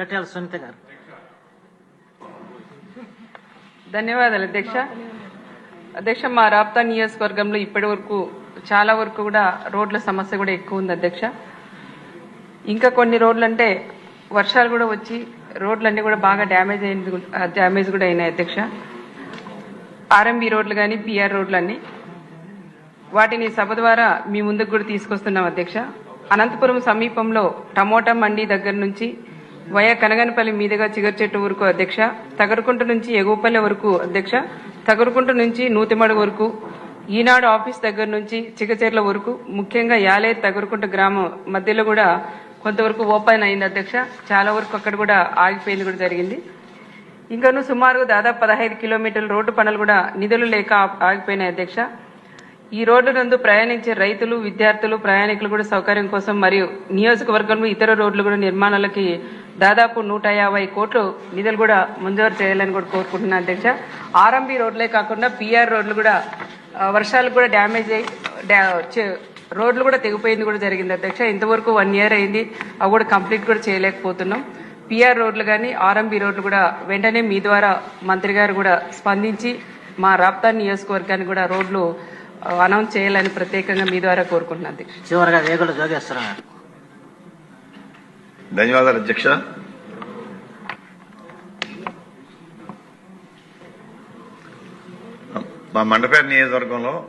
రటాల సునీత గారు. ధన్యవాదాలు అధ్యక్ష. అధ్యక్ష మా రాప్తా నియోజకవర్గంలో ఇప్పటి వరకు చాలా వరకు కూడా రోడ్ల సమస్య కూడా ఎక్కువ ఉంది అధ్యక్ష. ఇంకా కొన్ని రోడ్లు అంటే వర్షాలు కూడా వచ్చి రోడ్లన్నీ కూడా బాగా డ్యామేజ్ అయింది డ్యామేజ్ కూడా అయినాయి అధ్యక్ష. ఆర్ఎంబి రోడ్లు కానీ పిఆర్ రోడ్లు అన్ని వాటిని సభ ద్వారా మీ ముందుకు కూడా తీసుకొస్తున్నాం అధ్యక్ష. అనంతపురం సమీపంలో టమోటా మండి దగ్గర నుంచి వయా కనగనపల్లి మీదుగా చిగర్చెట్టు వరకు అధ్యక్ష తగరకుంట నుంచి ఎగువపల్లి వరకు అధ్యక్ష తగరకుంట నుంచి నూతిమడు వరకు ఈనాడు ఆఫీస్ దగ్గర నుంచి చిగచేర్ల వరకు ముఖ్యంగా యాలే తగరకుంట గ్రామం మధ్యలో కూడా కొంతవరకు ఓపెన్ అయింది అధ్యక్ష. చాలా వరకు అక్కడ కూడా ఆగిపోయింది కూడా జరిగింది. ఇంకాను సుమారు దాదాపు పదహైదు కిలోమీటర్ల రోడ్డు పనులు కూడా నిధులు లేక ఆగిపోయినాయి అధ్యక్ష. ఈ రోడ్డు నందు ప్రయాణించే రైతులు విద్యార్థులు ప్రయాణికులు కూడా సౌకర్యం కోసం మరియు నియోజకవర్గంలో ఇతర రోడ్లు కూడా నిర్మాణాలకి దాదాపు నూట యాభై కోట్లు నిధులు కూడా మంజూరు చేయాలని కూడా కోరుకుంటున్నాను అధ్యక్ష. ఆర్ఎంబి రోడ్లే కాకుండా పిఆర్ రోడ్లు కూడా వర్షాలు కూడా డ్యామేజ్ అయ్యి చే- రోడ్లు కూడా తెగిపోయింది కూడా జరిగింది అధ్యక్ష. ఇంతవరకు వన్ ఇయర్ అయింది అవి కూడా కంప్లీట్ కూడా చేయలేకపోతున్నాం. పిఆర్ రోడ్లు కానీ ఆర్ఎంబి రోడ్లు కూడా వెంటనే మీ ద్వారా మంత్రి గారు కూడా స్పందించి మా రాప్తా నియోజకవర్గానికి కూడా రోడ్లు అనౌన్స్ చేయాలని ప్రత్యేకంగా మీ ద్వారా కోరుకుంటున్నాను అధ్యక్ష. చివరిగా వేగుల జోగేశ్వరరావు ధన్యవాదాలు అధ్యక్ష. మా మండపేట నియోజకవర్గంలో